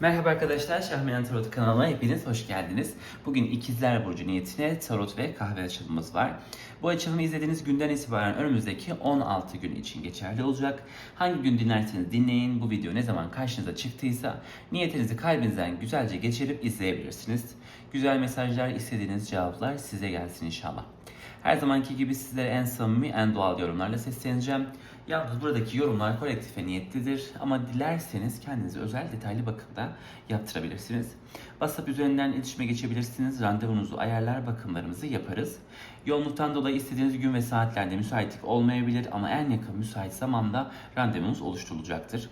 Merhaba arkadaşlar, Şahmeyan Tarot kanalına hepiniz hoş geldiniz. Bugün İkizler Burcu niyetine tarot ve kahve açılımımız var. Bu açılımı izlediğiniz günden itibaren önümüzdeki 16 gün için geçerli olacak. Hangi gün dinlerseniz dinleyin, bu video ne zaman karşınıza çıktıysa niyetinizi kalbinizden güzelce geçirip izleyebilirsiniz. Güzel mesajlar, istediğiniz cevaplar size gelsin inşallah. Her zamanki gibi sizlere en samimi, en doğal yorumlarla sesleneceğim. Yalnız buradaki yorumlar kolektife niyetlidir ama dilerseniz kendinize özel detaylı bakımda yaptırabilirsiniz. WhatsApp üzerinden iletişime geçebilirsiniz. Randevunuzu ayarlar, bakımlarımızı yaparız. Yoğunluktan dolayı istediğiniz gün ve saatlerde müsaitlik olmayabilir ama en yakın müsait zamanda randevunuz oluşturulacaktır.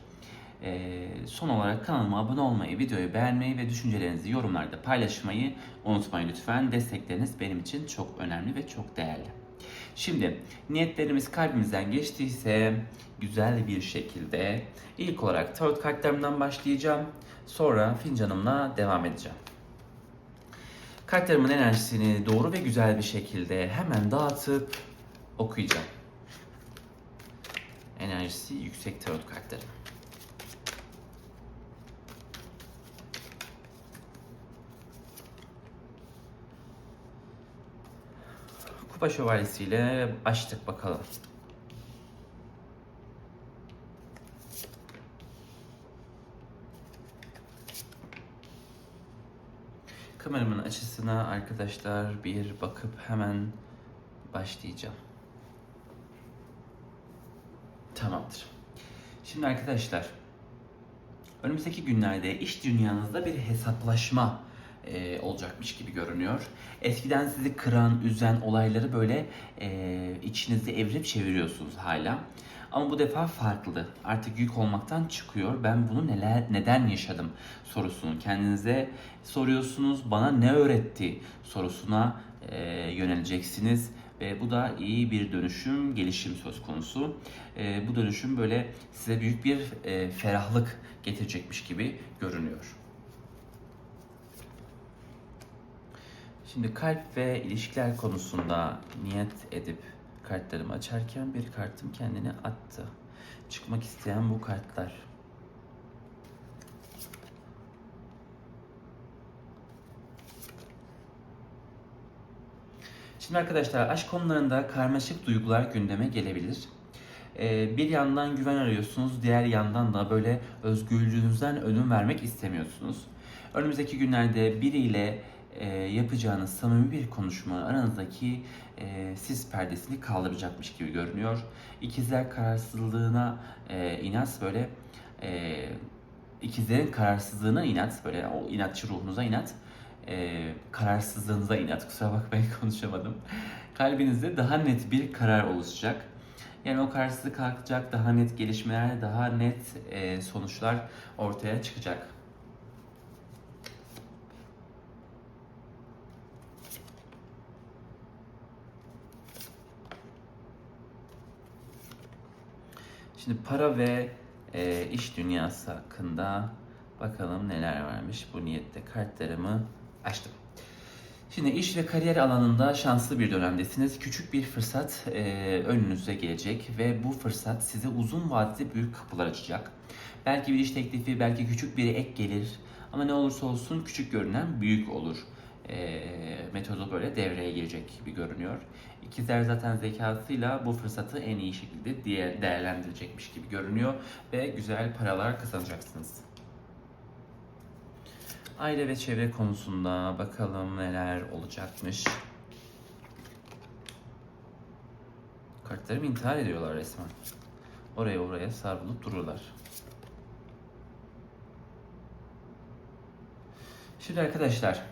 Ee, son olarak kanalıma abone olmayı, videoyu beğenmeyi ve düşüncelerinizi yorumlarda paylaşmayı unutmayın lütfen. Destekleriniz benim için çok önemli ve çok değerli. Şimdi niyetlerimiz kalbimizden geçtiyse güzel bir şekilde ilk olarak tarot kartlarımdan başlayacağım. Sonra fincanımla devam edeceğim. Kartlarımın enerjisini doğru ve güzel bir şekilde hemen dağıtıp okuyacağım. Enerjisi yüksek tarot kartları. Kupa şövalyesiyle açtık bakalım. Kameramın açısına arkadaşlar bir bakıp hemen başlayacağım. Tamamdır. Şimdi arkadaşlar önümüzdeki günlerde iş dünyanızda bir hesaplaşma e, olacakmış gibi görünüyor. Eskiden sizi kıran, üzen olayları böyle e, içinizde evrip çeviriyorsunuz hala. Ama bu defa farklı. Artık yük olmaktan çıkıyor. Ben bunu neler neden yaşadım sorusunu kendinize soruyorsunuz. Bana ne öğretti sorusuna e, yöneleceksiniz. Ve bu da iyi bir dönüşüm, gelişim söz konusu. E, bu dönüşüm böyle size büyük bir e, ferahlık getirecekmiş gibi görünüyor. Şimdi kalp ve ilişkiler konusunda niyet edip kartlarımı açarken bir kartım kendini attı. Çıkmak isteyen bu kartlar. Şimdi arkadaşlar aşk konularında karmaşık duygular gündeme gelebilir. Ee, bir yandan güven arıyorsunuz, diğer yandan da böyle özgürlüğünüzden ödün vermek istemiyorsunuz. Önümüzdeki günlerde biriyle e, yapacağınız samimi bir konuşma aranızdaki e, sis perdesini kaldıracakmış gibi görünüyor. İkizler kararsızlığına e, inat böyle e, ikizlerin kararsızlığına inat böyle o inatçı ruhunuza inat e, kararsızlığınıza inat kusura bakmayın konuşamadım. Kalbinizde daha net bir karar oluşacak. Yani o kararsızlık kalkacak, daha net gelişmeler, daha net e, sonuçlar ortaya çıkacak. Şimdi para ve e, iş dünyası hakkında bakalım neler varmış bu niyette kartlarımı açtım. Şimdi iş ve kariyer alanında şanslı bir dönemdesiniz. Küçük bir fırsat e, önünüze gelecek ve bu fırsat size uzun vadede büyük kapılar açacak. Belki bir iş teklifi, belki küçük bir ek gelir ama ne olursa olsun küçük görünen büyük olur. E, metodu böyle devreye girecek gibi görünüyor. İkizler zaten zekasıyla bu fırsatı en iyi şekilde diye değerlendirecekmiş gibi görünüyor ve güzel paralar kazanacaksınız. Aile ve çevre konusunda bakalım neler olacakmış. Kartlarım intihar ediyorlar resmen. Oraya oraya savrulup dururlar. Şimdi arkadaşlar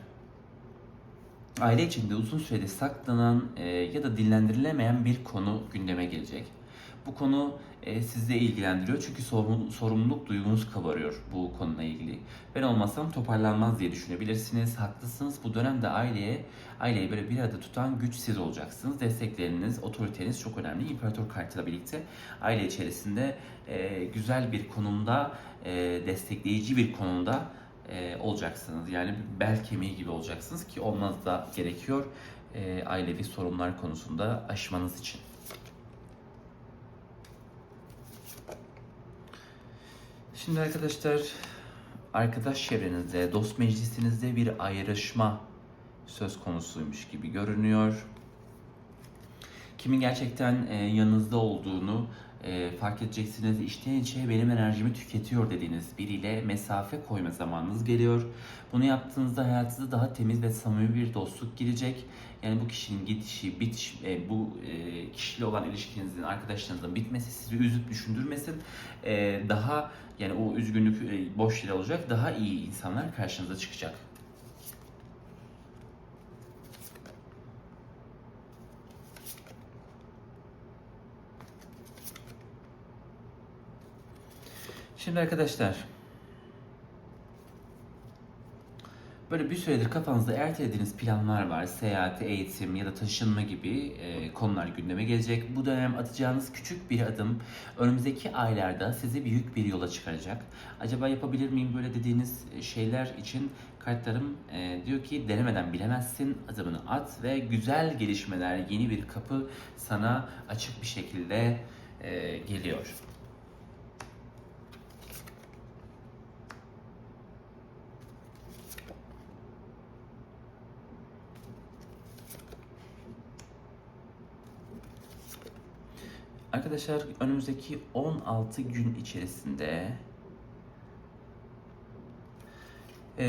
aile içinde uzun süredir saklanan e, ya da dillendirilemeyen bir konu gündeme gelecek. Bu konu e, sizi ilgilendiriyor çünkü sorumluluk, duygunuz kabarıyor bu konuyla ilgili. Ben olmasam toparlanmaz diye düşünebilirsiniz. Haklısınız. Bu dönemde aileye aileyi böyle bir arada tutan güç siz olacaksınız. Destekleriniz, otoriteniz çok önemli. İmparator kartıyla birlikte aile içerisinde e, güzel bir konumda, e, destekleyici bir konumda e, olacaksınız. Yani bel kemiği gibi olacaksınız ki olmanız da gerekiyor e, ailevi sorunlar konusunda aşmanız için. Şimdi arkadaşlar arkadaş çevrenizde, dost meclisinizde bir ayrışma söz konusuymuş gibi görünüyor. Kimin gerçekten e, yanınızda olduğunu e, fark edeceksiniz. İçten içe benim enerjimi tüketiyor dediğiniz biriyle mesafe koyma zamanınız geliyor. Bunu yaptığınızda hayatınıza daha temiz ve samimi bir dostluk girecek. Yani bu kişinin gidişi, bitiş, e, bu e, kişiyle olan ilişkinizin, arkadaşlarınızın bitmesi sizi üzüp düşündürmesin. E, daha yani o üzgünlük e, boş yere olacak. Daha iyi insanlar karşınıza çıkacak. Şimdi arkadaşlar Böyle bir süredir kafanızda ertelediğiniz planlar var. Seyahat, eğitim ya da taşınma gibi e, konular gündeme gelecek. Bu dönem atacağınız küçük bir adım önümüzdeki aylarda sizi büyük bir yola çıkaracak. Acaba yapabilir miyim böyle dediğiniz şeyler için kartlarım e, diyor ki denemeden bilemezsin adımını at ve güzel gelişmeler, yeni bir kapı sana açık bir şekilde e, geliyor. Arkadaşlar önümüzdeki 16 gün içerisinde e,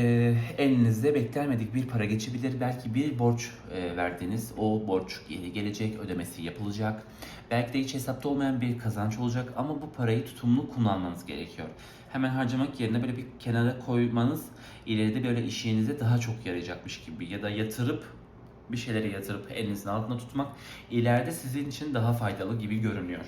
elinizde beklenmedik bir para geçebilir. Belki bir borç e, verdiğiniz o borç gelecek, ödemesi yapılacak. Belki de hiç hesapta olmayan bir kazanç olacak ama bu parayı tutumlu kullanmanız gerekiyor. Hemen harcamak yerine böyle bir kenara koymanız ileride böyle işinize daha çok yarayacakmış gibi ya da yatırıp bir şeyleri yatırıp elinizin altında tutmak ileride sizin için daha faydalı gibi görünüyor.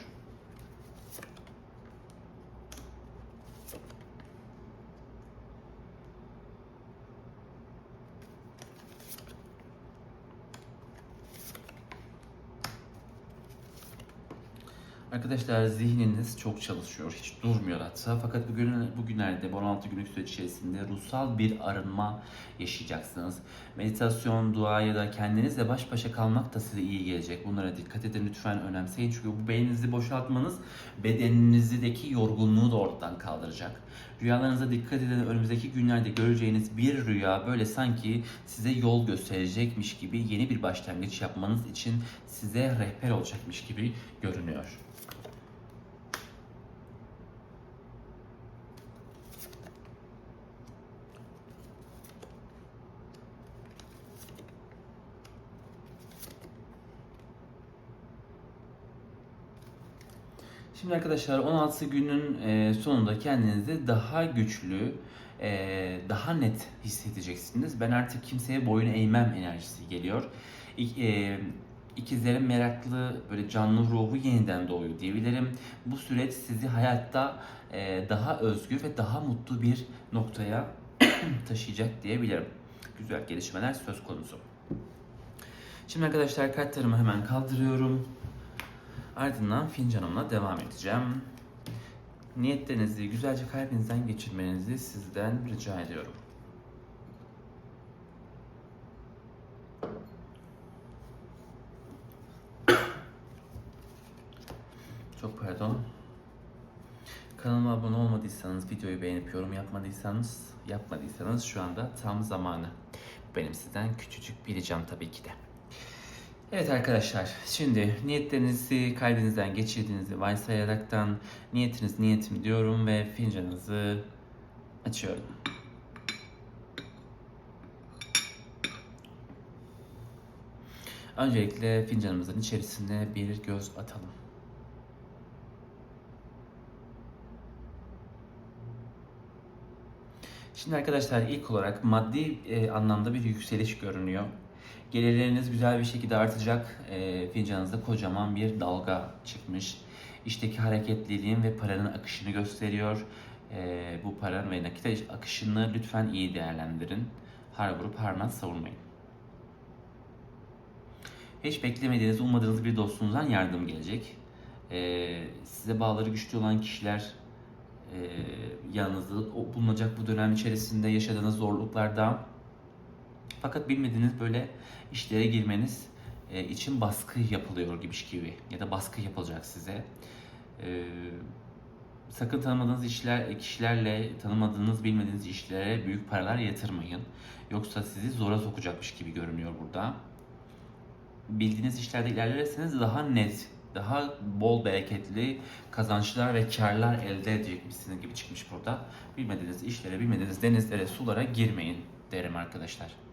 Arkadaşlar zihniniz çok çalışıyor, hiç durmuyor hatta. Fakat bugün bugünlerde, bu 16 günlük süreç içerisinde ruhsal bir arınma yaşayacaksınız. Meditasyon, dua ya da kendinizle baş başa kalmak da size iyi gelecek. Bunlara dikkat edin lütfen önemseyin. Çünkü bu beyninizi boşaltmanız bedeninizdeki yorgunluğu da ortadan kaldıracak. Rüyalarınıza dikkat edin. Önümüzdeki günlerde göreceğiniz bir rüya böyle sanki size yol gösterecekmiş gibi yeni bir başlangıç yapmanız için size rehber olacakmış gibi görünüyor. Şimdi arkadaşlar 16 günün e, sonunda kendinizi daha güçlü, e, daha net hissedeceksiniz. Ben artık kimseye boyun eğmem enerjisi geliyor. E, İkizlerin meraklı, böyle canlı ruhu yeniden doğuyor diyebilirim. Bu süreç sizi hayatta daha özgür ve daha mutlu bir noktaya taşıyacak diyebilirim. Güzel gelişmeler söz konusu. Şimdi arkadaşlar kartlarımı hemen kaldırıyorum. Ardından fincanımla devam edeceğim. Niyetlerinizi güzelce kalbinizden geçirmenizi sizden rica ediyorum. Çok pardon. Kanalıma abone olmadıysanız, videoyu beğenip yorum yapmadıysanız, yapmadıysanız şu anda tam zamanı. Benim sizden küçücük bir ricam tabii ki de. Evet arkadaşlar, şimdi niyetlerinizi kalbinizden geçirdiğinizi varsayaraktan niyetiniz niyetim diyorum ve fincanınızı açıyorum. Öncelikle fincanımızın içerisine bir göz atalım. Şimdi arkadaşlar ilk olarak maddi e, anlamda bir yükseliş görünüyor. Gelirleriniz güzel bir şekilde artacak. E, fincanınızda kocaman bir dalga çıkmış. İşteki hareketliliğin ve paranın akışını gösteriyor. E, bu paranın ve nakit akışını lütfen iyi değerlendirin. Har vurup harman savurmayın. Hiç beklemediğiniz, ummadığınız bir dostunuzdan yardım gelecek. E, size bağları güçlü olan kişiler e, yanınızda bulunacak bu dönem içerisinde yaşadığınız zorluklarda fakat bilmediğiniz böyle işlere girmeniz e, için baskı yapılıyor gibi gibi ya da baskı yapılacak size. E, sakın tanımadığınız işler, kişilerle, tanımadığınız, bilmediğiniz işlere büyük paralar yatırmayın. Yoksa sizi zora sokacakmış gibi görünüyor burada. Bildiğiniz işlerde ilerlerseniz daha net, daha bol bereketli kazançlar ve karlar elde edecekmişsiniz gibi çıkmış burada. Bilmediğiniz işlere, bilmediğiniz denizlere, sulara girmeyin derim arkadaşlar.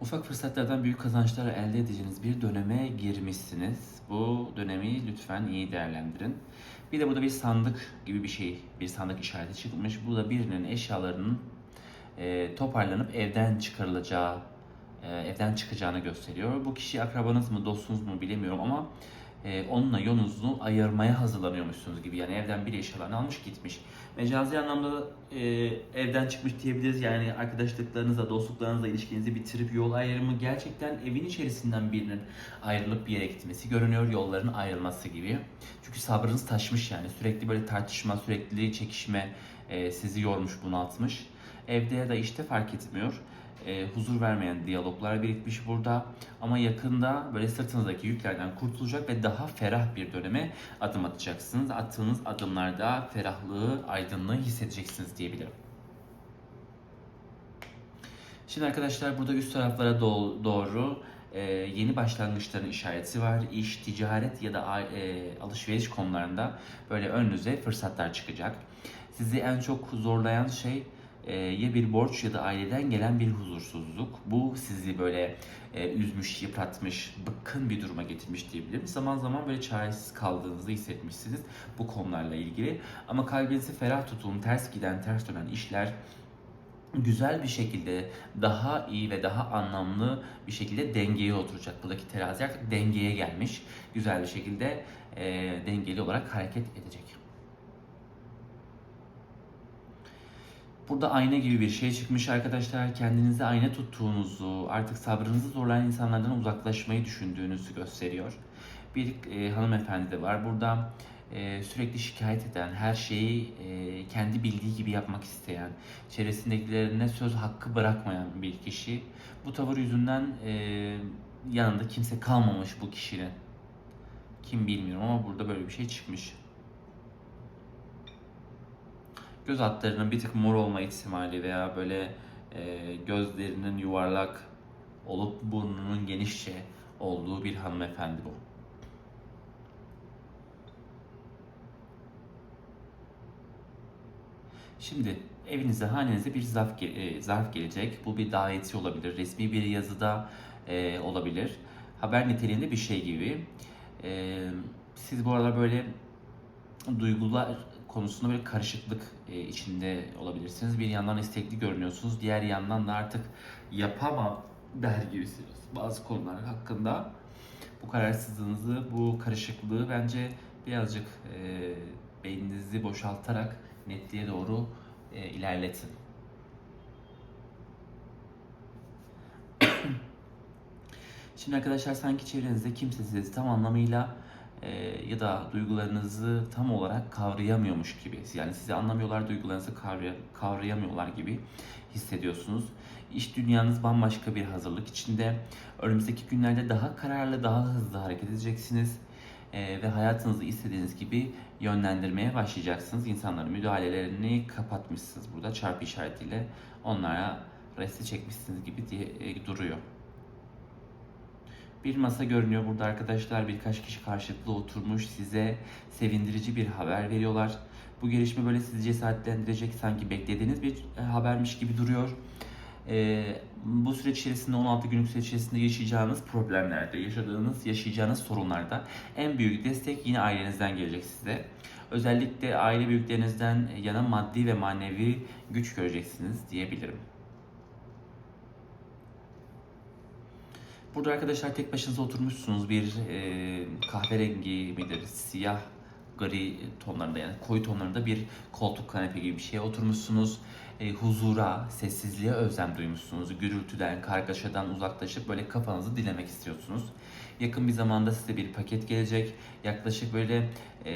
Ufak fırsatlardan büyük kazançlar elde edeceğiniz bir döneme girmişsiniz. Bu dönemi lütfen iyi değerlendirin. Bir de burada bir sandık gibi bir şey, bir sandık işareti çıkmış. Bu da birinin eşyalarının e, toparlanıp evden çıkarılacağı, e, evden çıkacağını gösteriyor. Bu kişi akrabanız mı, dostunuz mu bilemiyorum ama e, onunla yolunuzu ayırmaya hazırlanıyormuşsunuz gibi. Yani evden bir eşyalarını almış gitmiş. Mecazi anlamda e, evden çıkmış diyebiliriz. Yani arkadaşlıklarınızla, dostluklarınızla ilişkinizi bitirip yol ayrımı gerçekten evin içerisinden birinin ayrılıp bir yere gitmesi görünüyor. Yolların ayrılması gibi. Çünkü sabrınız taşmış yani. Sürekli böyle tartışma, sürekli çekişme e, sizi yormuş, bunaltmış. Evde ya da işte fark etmiyor e, huzur vermeyen diyaloglar birikmiş burada. Ama yakında böyle sırtınızdaki yüklerden kurtulacak ve daha ferah bir döneme adım atacaksınız. Attığınız adımlarda ferahlığı, aydınlığı hissedeceksiniz diyebilirim. Şimdi arkadaşlar burada üst taraflara do- doğru e, yeni başlangıçların işareti var. İş, ticaret ya da e, alışveriş konularında böyle önünüze fırsatlar çıkacak. Sizi en çok zorlayan şey e, ya bir borç ya da aileden gelen bir huzursuzluk. Bu sizi böyle e, üzmüş, yıpratmış, bıkkın bir duruma getirmiş diyebilirim. Zaman zaman böyle çaresiz kaldığınızı hissetmişsiniz bu konularla ilgili. Ama kalbinizi ferah tutun, ters giden, ters dönen işler güzel bir şekilde daha iyi ve daha anlamlı bir şekilde dengeye oturacak. Buradaki terazi artık dengeye gelmiş. Güzel bir şekilde e, dengeli olarak hareket edecek. Burada ayna gibi bir şey çıkmış arkadaşlar. Kendinize ayna tuttuğunuzu, artık sabrınızı zorlayan insanlardan uzaklaşmayı düşündüğünüzü gösteriyor. Bir e, hanımefendi de var. Burada e, sürekli şikayet eden, her şeyi e, kendi bildiği gibi yapmak isteyen, çevresindekilerine söz hakkı bırakmayan bir kişi. Bu tavır yüzünden e, yanında kimse kalmamış bu kişinin. Kim bilmiyorum ama burada böyle bir şey çıkmış. Göz altlarının bir tık mor olma ihtimali veya böyle e, gözlerinin yuvarlak olup burnunun genişçe olduğu bir hanımefendi bu. Şimdi evinize, hanenize bir zarf, e, zarf gelecek. Bu bir davetiye olabilir, resmi bir yazıda e, olabilir. Haber niteliğinde bir şey gibi. E, siz bu aralar böyle duygular konusunda böyle karışıklık e, içinde olabilirsiniz. Bir yandan istekli görünüyorsunuz, diğer yandan da artık yapamam der gibisiniz. Bazı konular hakkında bu kararsızlığınızı, bu karışıklığı bence birazcık e, beyninizi boşaltarak netliğe doğru e, ilerletin. Şimdi arkadaşlar sanki çevrenizde kimse sizi tam anlamıyla ya da duygularınızı tam olarak kavrayamıyormuş gibi. Yani sizi anlamıyorlar, duygularınızı kavray- kavrayamıyorlar gibi hissediyorsunuz. İş dünyanız bambaşka bir hazırlık içinde. Önümüzdeki günlerde daha kararlı, daha hızlı hareket edeceksiniz. E, ve hayatınızı istediğiniz gibi yönlendirmeye başlayacaksınız. İnsanların müdahalelerini kapatmışsınız burada çarpı işaretiyle. Onlara resti çekmişsiniz gibi diye e, duruyor. Bir masa görünüyor burada arkadaşlar. Birkaç kişi karşılıklı oturmuş size sevindirici bir haber veriyorlar. Bu gelişme böyle sizi cesaretlendirecek sanki beklediğiniz bir e, habermiş gibi duruyor. Ee, bu süreç içerisinde 16 günlük süreç içerisinde yaşayacağınız problemlerde, yaşadığınız, yaşayacağınız sorunlarda en büyük destek yine ailenizden gelecek size. Özellikle aile büyüklerinizden yana maddi ve manevi güç göreceksiniz diyebilirim. Burada arkadaşlar tek başınıza oturmuşsunuz. Bir e, kahverengi midir, siyah gri tonlarında yani koyu tonlarında bir koltuk kanepe gibi bir şeye oturmuşsunuz. E, huzura, sessizliğe özlem duymuşsunuz. Gürültüden, kargaşadan uzaklaşıp böyle kafanızı dinlemek istiyorsunuz. Yakın bir zamanda size bir paket gelecek. Yaklaşık böyle e,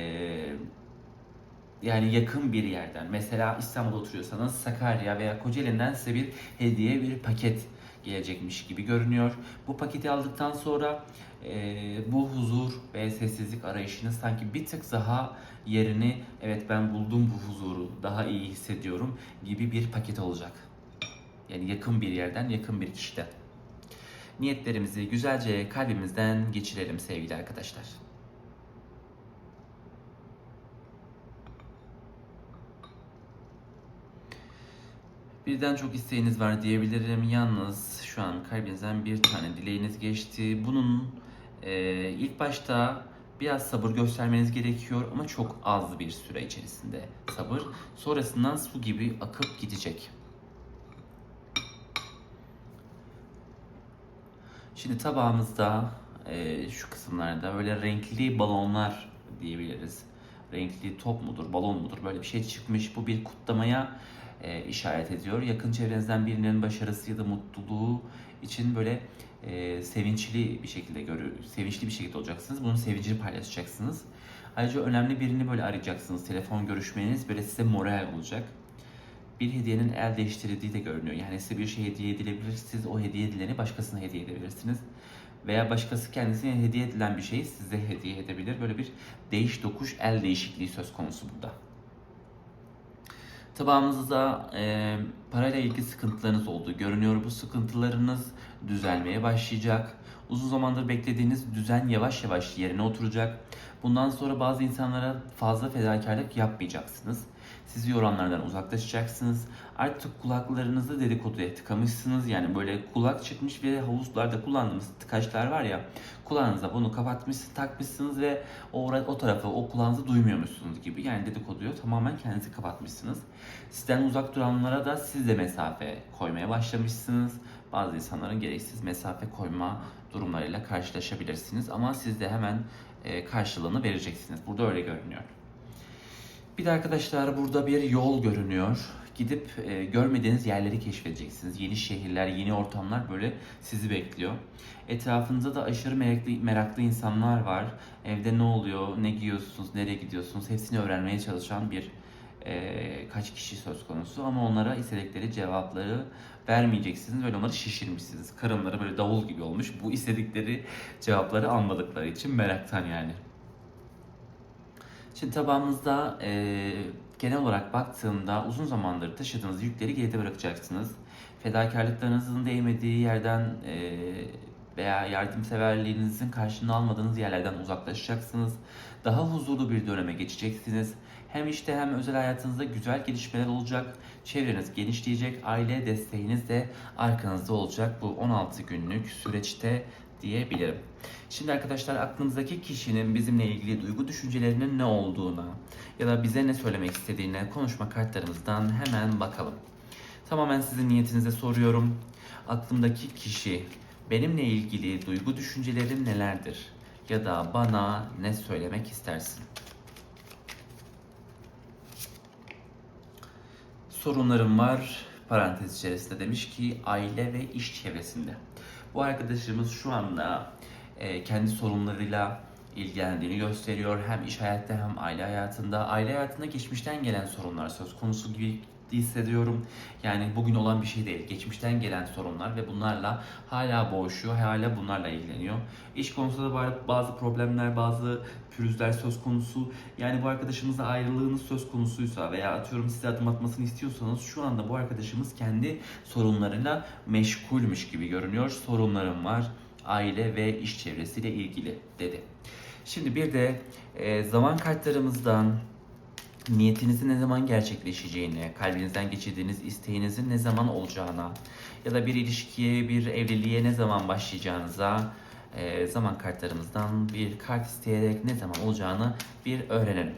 yani yakın bir yerden mesela İstanbul'da oturuyorsanız Sakarya veya Kocaeli'nden size bir hediye bir paket gelecekmiş gibi görünüyor. Bu paketi aldıktan sonra e, bu huzur ve sessizlik arayışını sanki bir tık daha yerini evet ben buldum bu huzuru daha iyi hissediyorum gibi bir paket olacak. Yani yakın bir yerden, yakın bir kişiden. Niyetlerimizi güzelce kalbimizden geçirelim sevgili arkadaşlar. Birden çok isteğiniz var diyebilirim. Yalnız şu an kalbinizden bir tane dileğiniz geçti. Bunun e, ilk başta biraz sabır göstermeniz gerekiyor ama çok az bir süre içerisinde sabır. Sonrasından su gibi akıp gidecek. Şimdi tabağımızda e, şu kısımlarda böyle renkli balonlar diyebiliriz. Renkli top mudur, balon mudur böyle bir şey çıkmış. Bu bir kutlamaya e, işaret ediyor. Yakın çevrenizden birinin başarısı ya da mutluluğu için böyle e, sevinçli bir şekilde görüyor, sevinçli bir şekilde olacaksınız. Bunun sevincini paylaşacaksınız. Ayrıca önemli birini böyle arayacaksınız. Telefon görüşmeniz böyle size moral olacak. Bir hediyenin el değiştirildiği de görünüyor. Yani size bir şey hediye edilebilir. Siz o hediye edileni başkasına hediye edebilirsiniz. Veya başkası kendisine hediye edilen bir şeyi size hediye edebilir. Böyle bir değiş dokuş el değişikliği söz konusu burada. Tabağımızda e, parayla ilgili sıkıntılarınız olduğu görünüyor. Bu sıkıntılarınız düzelmeye başlayacak. Uzun zamandır beklediğiniz düzen yavaş yavaş yerine oturacak. Bundan sonra bazı insanlara fazla fedakarlık yapmayacaksınız. Sizi yoranlardan uzaklaşacaksınız. Artık kulaklarınızı dedikoduya tıkamışsınız. Yani böyle kulak çıkmış ve havuzlarda kullandığımız tıkaçlar var ya. Kulağınıza bunu kapatmışsınız, takmışsınız ve o, o tarafı, o kulağınızı duymuyormuşsunuz gibi. Yani dedikoduyu tamamen kendinizi kapatmışsınız. Sizden uzak duranlara da siz de mesafe koymaya başlamışsınız. Bazı insanların gereksiz mesafe koyma durumlarıyla karşılaşabilirsiniz. Ama siz de hemen e, karşılığını vereceksiniz. Burada öyle görünüyor. Bir de arkadaşlar burada bir yol görünüyor. Gidip e, görmediğiniz yerleri keşfedeceksiniz. Yeni şehirler, yeni ortamlar böyle sizi bekliyor. Etrafınızda da aşırı meraklı, meraklı insanlar var. Evde ne oluyor, ne giyiyorsunuz, nereye gidiyorsunuz hepsini öğrenmeye çalışan bir e, kaç kişi söz konusu. Ama onlara istedikleri cevapları vermeyeceksiniz. Böyle onları şişirmişsiniz. Karınları böyle davul gibi olmuş. Bu istedikleri cevapları almadıkları için meraktan yani. Şimdi tabağımızda e, genel olarak baktığımda uzun zamandır taşıdığınız yükleri geride bırakacaksınız. Fedakarlıklarınızın değmediği yerden e, veya yardımseverliğinizin karşılığını almadığınız yerlerden uzaklaşacaksınız. Daha huzurlu bir döneme geçeceksiniz. Hem işte hem özel hayatınızda güzel gelişmeler olacak. Çevreniz genişleyecek. Aile desteğiniz de arkanızda olacak bu 16 günlük süreçte diyebilirim. Şimdi arkadaşlar aklınızdaki kişinin bizimle ilgili duygu düşüncelerinin ne olduğuna ya da bize ne söylemek istediğine konuşma kartlarımızdan hemen bakalım. Tamamen sizin niyetinize soruyorum. Aklımdaki kişi benimle ilgili duygu düşüncelerin nelerdir? Ya da bana ne söylemek istersin? Sorunlarım var. Parantez içerisinde demiş ki aile ve iş çevresinde. Bu arkadaşımız şu anda e, kendi sorunlarıyla ilgilendiğini gösteriyor. Hem iş hayatta hem aile hayatında. Aile hayatında geçmişten gelen sorunlar söz konusu gibi hissediyorum. Yani bugün olan bir şey değil. Geçmişten gelen sorunlar ve bunlarla hala boğuşuyor. Hala bunlarla ilgileniyor. İş konusunda da bazı problemler, bazı pürüzler söz konusu. Yani bu arkadaşımızla ayrılığınız söz konusuysa veya atıyorum size adım atmasını istiyorsanız şu anda bu arkadaşımız kendi sorunlarıyla meşgulmüş gibi görünüyor. Sorunlarım var aile ve iş çevresiyle ilgili dedi. Şimdi bir de e, zaman kartlarımızdan niyetinizin ne zaman gerçekleşeceğini, kalbinizden geçirdiğiniz isteğinizin ne zaman olacağına ya da bir ilişkiye, bir evliliğe ne zaman başlayacağınıza e, zaman kartlarımızdan bir kart isteyerek ne zaman olacağını bir öğrenelim.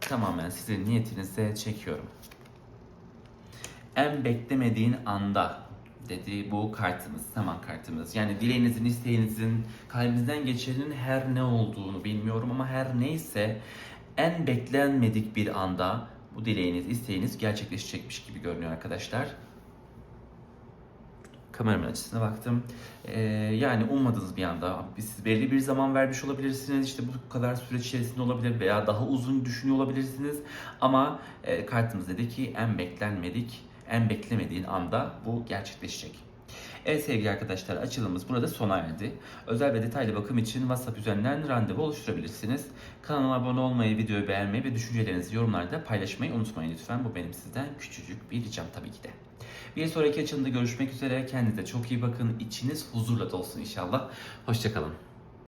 Tamamen sizin niyetinize çekiyorum. En beklemediğin anda dedi bu kartımız, zaman kartımız. Yani dileğinizin, isteğinizin, kalbinizden geçenin her ne olduğunu bilmiyorum ama her neyse en beklenmedik bir anda bu dileğiniz, isteğiniz gerçekleşecekmiş gibi görünüyor arkadaşlar. Kameramın açısına baktım. Ee, yani ummadığınız bir anda siz belli bir zaman vermiş olabilirsiniz. İşte bu kadar süreç içerisinde olabilir veya daha uzun düşünüyor olabilirsiniz. Ama e, kartımız dedi ki en beklenmedik en beklemediğin anda bu gerçekleşecek. Evet sevgili arkadaşlar açılımımız burada sona erdi. Özel ve detaylı bakım için WhatsApp üzerinden randevu oluşturabilirsiniz. Kanalıma abone olmayı, videoyu beğenmeyi ve düşüncelerinizi yorumlarda paylaşmayı unutmayın lütfen. Bu benim sizden küçücük bir ricam tabii ki de. Bir sonraki açılımda görüşmek üzere. Kendinize çok iyi bakın. İçiniz huzurla dolsun inşallah. Hoşçakalın.